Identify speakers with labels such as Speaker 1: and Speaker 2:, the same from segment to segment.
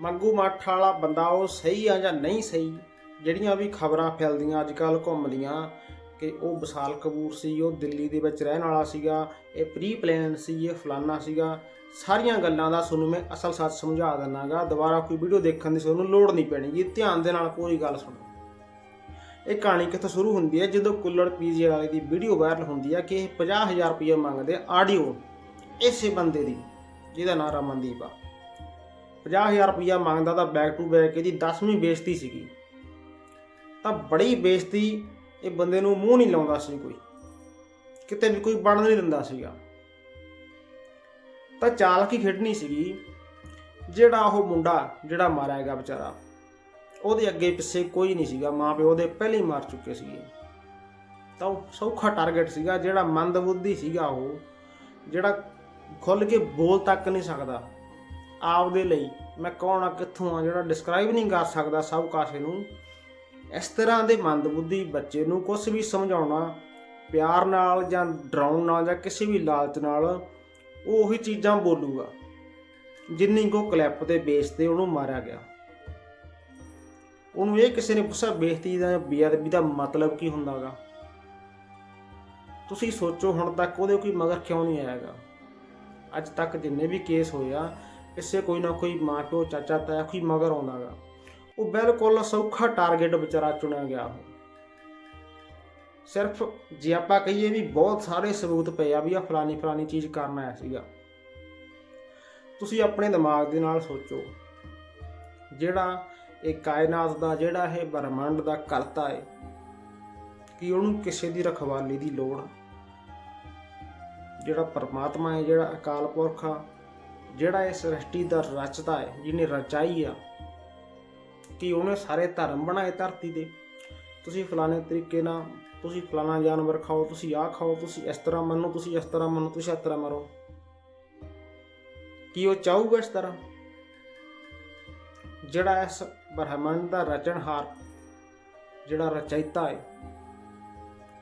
Speaker 1: ਮੰਗੂ ਮੱਠ ਵਾਲਾ ਬੰਦਾ ਉਹ ਸਹੀ ਆ ਜਾਂ ਨਹੀਂ ਸਹੀ, ਜਿਹੜੀਆਂ ਵੀ ਖਬਰਾਂ ਫੈਲਦੀਆਂ ਅੱਜ ਕੱਲ ਘੁੰਮਦੀਆਂ ਕਿ ਉਹ ਵਿਸ਼ਾਲ ਕਪੂਰ ਸੀ, ਉਹ ਦਿੱਲੀ ਦੇ ਵਿੱਚ ਰਹਿਣ ਵਾਲਾ ਸੀਗਾ, ਇਹ ਪ੍ਰੀ ਪਲਾਨ ਸੀ, ਇਹ ਫਲਾਨਾ ਸੀਗਾ, ਸਾਰੀਆਂ ਗੱਲਾਂ ਦਾ ਤੁਹਾਨੂੰ ਮੈਂ ਅਸਲ ਸੱਚ ਸਮਝਾ ਦਿੰਨਾਗਾ, ਦੁਬਾਰਾ ਕੋਈ ਵੀਡੀਓ ਦੇਖਣ ਦੀ ਤੁਹਾਨੂੰ ਲੋੜ ਨਹੀਂ ਪੈਣੀ ਜੀ, ਧਿਆਨ ਦੇ ਨਾਲ ਪੂਰੀ ਗੱਲ ਸੁਣੋ। ਇਹ ਕਹਾਣੀ ਕਿੱਥੋਂ ਸ਼ੁਰੂ ਹੁੰਦੀ ਹੈ, ਜਦੋਂ ਕੁੱਲੜ ਪੀਜੀ ਵਾਲੇ ਦੀ ਵੀਡੀਓ ਵਾਇਰਲ ਹੁੰਦੀ ਹੈ ਕਿ ਇਹ 50000 ਰੁਪਏ ਮੰਗਦੇ ਆਡੀਓ ਇਸੇ ਬੰਦੇ ਦੀ, ਜਿਹਦਾ ਨਾਮ ਰਮਨਦੀਪ ਆ। 50000 ਰੁਪਇਆ ਮੰਗਦਾ ਤਾਂ ਬੈਕ ਟੂ ਬੈਕ ਇਹਦੀ 10ਵੀਂ ਬੇਇੱਜ਼ਤੀ ਸੀਗੀ। ਤਾਂ ਬੜੀ ਬੇਇੱਜ਼ਤੀ ਇਹ ਬੰਦੇ ਨੂੰ ਮੂੰਹ ਨਹੀਂ ਲਾਉਂਦਾ ਸੀ ਕੋਈ। ਕਿਤੇ ਵੀ ਕੋਈ ਬਣਨ ਨਹੀਂ ਦਿੰਦਾ ਸੀਗਾ। ਤਾਂ ਚਾਲ ਕੀ ਖੇਡਣੀ ਸੀਗੀ, ਜਿਹੜਾ ਉਹ ਮੁੰਡਾ ਜਿਹੜਾ ਮਾਰਿਆ ਗਿਆ ਵਿਚਾਰਾ, ਉਹਦੇ ਅੱਗੇ ਪਿੱਛੇ ਕੋਈ ਨਹੀਂ ਸੀਗਾ ਮਾਂ ਪਿਓ ਉਹਦੇ ਪਹਿਲੇ ਹੀ ਮਾਰ ਚੁੱਕੇ ਸੀਗੇ। ਤਾਂ ਉਹ ਸੌਖਾ ਟਾਰਗੇਟ ਸੀਗਾ, ਜਿਹੜਾ ਮੰਦਬੁੱਧੀ ਸੀਗਾ ਉਹ, ਜਿਹੜਾ ਖੁੱਲ ਕੇ ਬੋਲ ਤੱਕ ਨਹੀਂ ਸਕਦਾ। ਆਪਦੇ ਲਈ ਮੈਂ ਕੌਣ ਆ, ਕਿੱਥੋਂ ਆ, ਜਿਹੜਾ ਡਿਸਕ੍ਰਾਈਬ ਨਹੀਂ ਕਰ ਸਕਦਾ ਸਭ ਕਾਸੇ ਨੂੰ। ਇਸ ਤਰ੍ਹਾਂ ਦੇ ਮੰਦਬੁੱਧੀ ਬੱਚੇ ਨੂੰ ਕੁਝ ਵੀ ਸਮਝਾਉਣਾ, ਪਿਆਰ ਨਾਲ ਜਾਂ ਡਰਾਉਣ ਨਾਲ ਜਾਂ ਕਿਸੇ ਵੀ ਲਾਲਚ ਨਾਲ ਉਹ ਉਹੀ ਚੀਜ਼ਾਂ ਬੋਲੂਗਾ, ਜਿੰਨੀ ਕੋ ਕਲਿੱਪ ਤੇ ਬੇਸ ਤੇ ਉਹਨੂੰ ਮਾਰਿਆ ਗਿਆ। ਉਹਨੂੰ ਇਹ ਕਿਸੇ ਨੇ ਪੁੱਛਿਆ, ਬੇਇੱਜ਼ਤੀ ਦਾ ਬੇਅਦਬੀ ਦਾ ਮਤਲਬ ਕੀ ਹੁੰਦਾਗਾ? ਤੁਸੀਂ ਸੋਚੋ ਹੁਣ ਤੱਕ ਉਹਦੇ ਕੋਈ ਮਗਰ ਕਿਉਂ ਨਹੀਂ ਆਇਆਗਾ? ਅੱਜ ਤੱਕ ਜਿੰਨੇ ਵੀ ਕੇਸ ਹੋਇਆ ਕਿਸੇ ਕੋਈ ਨਾ ਕੋਈ ਮਾਂ ਪਿਓ ਚਾਚਾ, ਤਾਇਆ, ਕੋਈ ਮਗਰ ਆਉਂਦਾਗਾ। ਉਹ ਬਿਲਕੁਲ ਸੌਖਾ ਟਾਰਗੇਟ ਵਿਚਾਰਾ ਚੁਣਿਆ ਗਿਆ ਉਹ। ਸਿਰਫ ਜੇ ਆਪਾਂ ਕਹੀਏ ਵੀ ਬਹੁਤ ਸਾਰੇ ਸਬੂਤ ਪਏ ਆ ਵੀ ਆ ਫਲਾਨੀ ਫਲਾਨੀ ਚੀਜ਼ ਕਰਨ ਆਇਆ ਸੀਗਾ। ਤੁਸੀਂ ਆਪਣੇ ਦਿਮਾਗ ਦੇ ਨਾਲ ਸੋਚੋ। ਜਿਹੜਾ ਇਹ ਕਾਇਨਾਤ ਦਾ, ਜਿਹੜਾ ਇਹ ਬ੍ਰਹਮੰਡ ਦਾ ਕਰਤਾ ਹੈ ਕਿ ਉਹਨੂੰ ਕਿਸੇ ਦੀ ਰਖਵਾਲੀ ਦੀ ਲੋੜ ਜਿਹੜਾ ਪਰਮਾਤਮਾ ਹੈ ਜਿਹੜਾ ਅਕਾਲ ਪੁਰਖ ਆ ਜਿਹੜਾ ਇਸ ਸ੍ਰਿਸ਼ਟੀ ਦਾ ਰਚਦਾ ਹੈ, ਜਿਹਨੇ ਰਚਾਈ ਆ, ਕਿ ਉਹਨੇ ਸਾਰੇ ਧਰਮ ਬਣਾਏ ਧਰਤੀ ਦੇ? ਤੁਸੀਂ ਫਲਾਣੇ ਤਰੀਕੇ ਨਾਲ, ਤੁਸੀਂ ਫਲਾਣਾ ਜਾਨਵਰ ਖਾਓ, ਤੁਸੀਂ ਆਹ ਖਾਓ, ਤੁਸੀਂ ਇਸ ਤਰ੍ਹਾਂ ਮੰਨੋ, ਤੁਸੀਂ ਇਸ ਤਰ੍ਹਾਂ ਮੰਨੋ, ਤੁਸੀਂ ਇਸ ਤਰ੍ਹਾਂ ਮਰੋ। ਕੀ ਉਹ ਚਾਹੂਗਾ ਇਸ ਤਰ੍ਹਾਂ? ਜਿਹੜਾ ਇਸ ਬ੍ਰਹਮੰਡ ਦਾ ਰਚਨਹਾਰ, ਜਿਹੜਾ ਰਚయిਤਾ ਹੈ,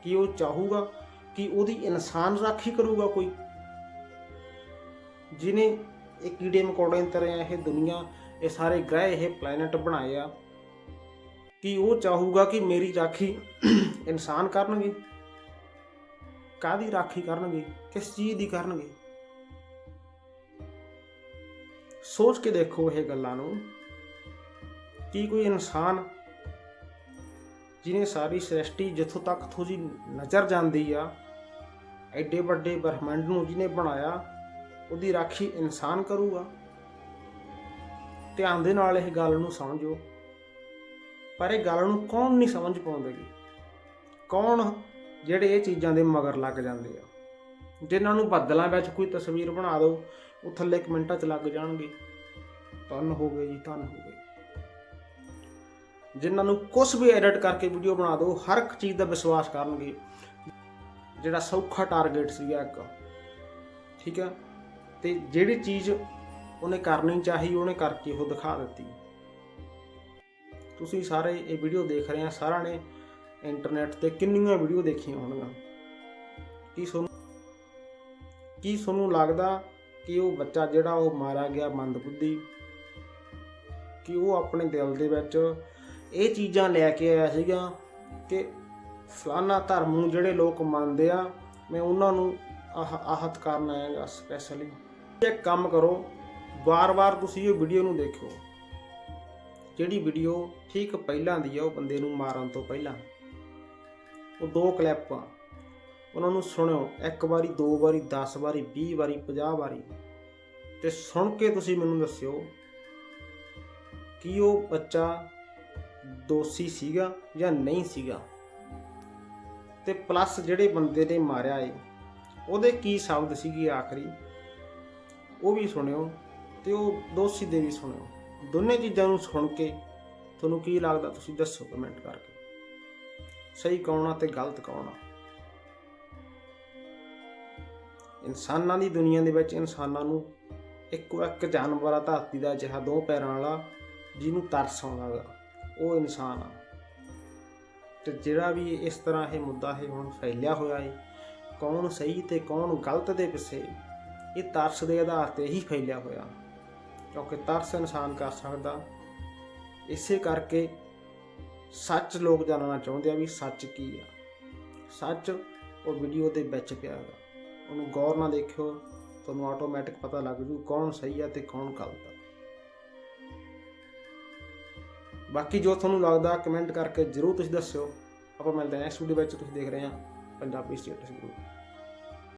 Speaker 1: ਕੀ ਉਹ ਚਾਹੂਗਾ ਕਿ ਉਹਦੀ ਇਨਸਾਨ ਰਾਖੀ ਕਰੂਗਾ ਕੋਈ? ਜਿਨੇ ਇਹ ਕੀੜੇ ਮਕੌੜੇ ਦੀ ਤਰ੍ਹਾਂ ਇਹ ਦੁਨੀਆ, ਇਹ ਸਾਰੇ ਗ੍ਰਹਿ, ਇਹ ਪਲੈਨਟ ਬਣਾਏ ਆ। ਕਿ ਉਹ ਚਾਹੂਗਾ ਕਿ ਮੇਰੀ ਰਾਖੀ ਇਨਸਾਨ ਕਰਨਗੇ? ਕਾਦੀ ਰਾਖੀ ਕਰਨਗੇ? ਕਿਸ ਚੀਜ਼ ਦੀ ਕਰਨਗੇ? ਸੋਚ ਕੇ ਦੇਖੋ ਇਹ ਗੱਲਾਂ ਨੂੰ। ਕੀ ਕੋਈ ਇਨਸਾਨ ਜਿਹਨੇ ਸਾਰੀ ਸ੍ਰਿਸ਼ਟੀ ਜਿੱਥੋਂ ਤੱਕ ਥੋੜੀ ਨਜ਼ਰ ਜਾਂਦੀ ਆ, ਐਡੇ ਵੱਡੇ ਬ੍ਰਹਮੰਡ ਨੂੰ ਜਿਹਨੇ ਬਣਾਇਆ ਉਹਦੀ ਰਾਖੀ ਇਨਸਾਨ ਕਰੂਗਾ। ਧਿਆਨ ਦੇ ਨਾਲ ਇਹ ਗੱਲ ਨੂੰ ਸਮਝੋ। ਪਰ ਇਹ ਗੱਲ ਨੂੰ ਕੌਣ ਨਹੀਂ ਸਮਝ ਪਾਉਂਦੇ ਜੀ? ਕੌਣ ਜਿਹੜੇ ਇਹ ਚੀਜ਼ਾਂ ਦੇ ਮਗਰ ਲੱਗ ਜਾਂਦੇ ਆ? ਜਿਨ੍ਹਾਂ ਨੂੰ ਬੱਦਲਾਂ ਵਿੱਚ ਕੋਈ ਤਸਵੀਰ ਬਣਾ ਦਿਓ, ਉਹ ਥੱਲੇ ਕਮੈਂਟਾਂ 'ਚ ਲੱਗ ਜਾਣਗੇ। ਧੰਨ ਹੋ ਗਏ ਜੀ, ਧੰਨ ਹੋ ਗਏ। ਜਿਨ੍ਹਾਂ ਨੂੰ ਕੁਝ ਵੀ ਐਡਿਟ ਕਰਕੇ ਵੀਡੀਓ ਬਣਾ ਦਿਓ, ਹਰ ਇੱਕ ਚੀਜ਼ ਦਾ ਵਿਸ਼ਵਾਸ ਕਰਨਗੇ। ਜਿਹੜਾ ਸੌਖਾ ਟਾਰਗੇਟ ਸੀਗਾ ਇੱਕ। ਠੀਕ ਹੈ ਤੇ ਜਿਹੜੀ ਚੀਜ਼ ਉਹਨੇ ਕਰਨੀ ਚਾਹੀ ਉਹਨੇ ਕਰਕੇ ਉਹ ਦਿਖਾ ਦਿੱਤੀ। ਤੁਸੀਂ ਸਾਰੇ ਇਹ ਵੀਡੀਓ ਦੇਖ ਰਹੇ ਆ, ਸਾਰਿਆਂ ਨੇ ਇੰਟਰਨੈਟ ਤੇ ਕਿੰਨੀਆਂ ਵੀਡੀਓ ਦੇਖੀਆਂ ਹੋਣਗੀਆਂ। ਕੀ ਤੁਹਾਨੂੰ ਕੀ ਤੁਹਾਨੂੰ ਲੱਗਦਾ ਕਿ ਉਹ ਬੱਚਾ ਜਿਹੜਾ ਉਹ ਮਾਰਿਆ ਗਿਆ ਮੰਦਬੁੱਧੀ? ਕਿ ਉਹ ਆਪਣੇ ਦਿਲ ਦੇ ਵਿੱਚ ਇਹ ਚੀਜ਼ਾਂ ਲੈ ਕੇ ਆਇਆ ਸੀਗਾ ਕਿ ਫਲਾਨਾ ਧਰਮ ਨੂੰ ਜਿਹੜੇ ਲੋਕ ਮੰਨਦੇ ਆ, ਮੈਂ ਉਹਨਾਂ ਨੂੰ ਆਹ ਆਹਤ ਕਰਨ ਆਇਆਗਾ ਸਪੈਸ਼ਲੀ ਇੱਕ ਕੰਮ ਕਰੋ। ਵਾਰ-ਵਾਰ ਤੁਸੀਂ ਉਹ ਵੀਡੀਓ ਨੂੰ ਦੇਖਿਓ। ਜਿਹੜੀ ਵੀਡੀਓ ਠੀਕ ਪਹਿਲਾਂ ਦੀ ਆ, ਉਹ ਬੰਦੇ ਨੂੰ ਮਾਰਨ ਤੋਂ ਪਹਿਲਾਂ। ਉਹ ਦੋ ਕਲਿੱਪ ਆ। ਉਹਨਾਂ ਨੂੰ ਸੁਣਿਓ। ਇੱਕ ਵਾਰੀ, ਦੋ ਵਾਰੀ 10 ਵਾਰੀ 20 ਵਾਰੀ 50 ਵਾਰੀ। ਤੇ ਸੁਣ ਕੇ ਤੁਸੀਂ ਮੈਨੂੰ ਦੱਸਿਓ ਕਿ ਉਹ ਬੱਚਾ ਦੋਸ਼ੀ ਸੀਗਾ ਜਾਂ ਨਹੀਂ ਸੀਗਾ। ਤੇ ਪਲੱਸ ਜਿਹੜੇ ਬੰਦੇ ਨੇ ਮਾਰਿਆ ਏ, ਉਹਦੇ ਕੀ ਸ਼ਬਦ ਸੀਗੇ ਆਖਰੀ? ਉਹ ਵੀ ਸੁਣਿਓ ਤੇ ਉਹ ਦੋ ਦੇ ਵੀ ਸੁਣਿਓ। ਦੋਨੇ ਚੀਜ਼ਾਂ ਨੂੰ ਸੁਣ ਕੇ ਤੁਹਾਨੂੰ ਕੀ ਲੱਗਦਾ ਤੁਸੀਂ ਦੱਸੋ ਕਮੈਂਟ ਕਰਕੇ। ਸਹੀ ਕੌਣ ਆ ਤੇ ਗਲਤ ਕੌਣ ਆ? ਇਨਸਾਨਾਂ ਦੀ ਦੁਨੀਆ ਦੇ ਵਿੱਚ ਇਨਸਾਨਾਂ ਨੂੰ ਇੱਕੋ ਇੱਕ ਜਾਨਵਰ ਆ, ਧਰਤੀ ਦਾ ਜਿਹੜਾ ਦੋ ਪੈਰਾਂ ਵਾਲਾ, ਜਿਹਨੂੰ ਤਰਸ ਆਉਂਦਾ ਗਾ। ਉਹ ਇਨਸਾਨ ਆ। ਤੇ ਜਿਹੜਾ ਵੀ ਇਸ ਤਰ੍ਹਾਂ ਇਹ ਮੁੱਦਾ ਹੈ ਹੁਣ ਫੈਲਿਆ ਹੋਇਆ ਹੈ ਕੌਣ ਸਹੀ ਤੇ ਕੌਣ ਗਲਤ ਦੇ ਪਿੱਛੇ ਇਹ ਤਰਸ ਦੇ ਆਧਾਰ ਤੇ ਹੀ ਫੈਲਿਆ ਹੋਇਆ। ਕਿਉਂਕਿ ਤਰਸ ਇਨਸਾਨ ਕਰ ਸਕਦਾ। ਇਸੇ ਕਰਕੇ ਸੱਚ ਲੋਕ ਜਾਣਨਾ ਚਾਹੁੰਦੇ ਆ ਵੀ ਸੱਚ ਕੀ ਆ। ਸੱਚ ਉਹ ਵੀਡੀਓ ਦੇ ਵਿੱਚ ਪਿਆ ਹੈਗਾ। ਉਹਨੂੰ ਗੌਰ ਨਾਲ ਦੇਖਿਓ, ਤੁਹਾਨੂੰ ਆਟੋਮੈਟਿਕ ਪਤਾ ਲੱਗ ਜੂ ਕੌਣ ਸਹੀ ਆ ਤੇ ਕੌਣ ਗਲਤ ਆ। ਬਾਕੀ ਜੋ ਤੁਹਾਨੂੰ ਲੱਗਦਾ ਕਮੈਂਟ ਕਰਕੇ ਜਰੂਰ ਤੁਸੀਂ ਦੱਸਿਓ। ਆਪਾਂ ਮਿਲਦੇ ਹਾਂ ਨੈਕਸਟ ਵੀਡੀਓ ਵਿੱਚ, ਤੁਸੀਂ ਦੇਖ ਰਹੇ ਹਾਂ ਪੰਜਾਬੀ ਸਟੇਟਸ ਗਰੁੱਪ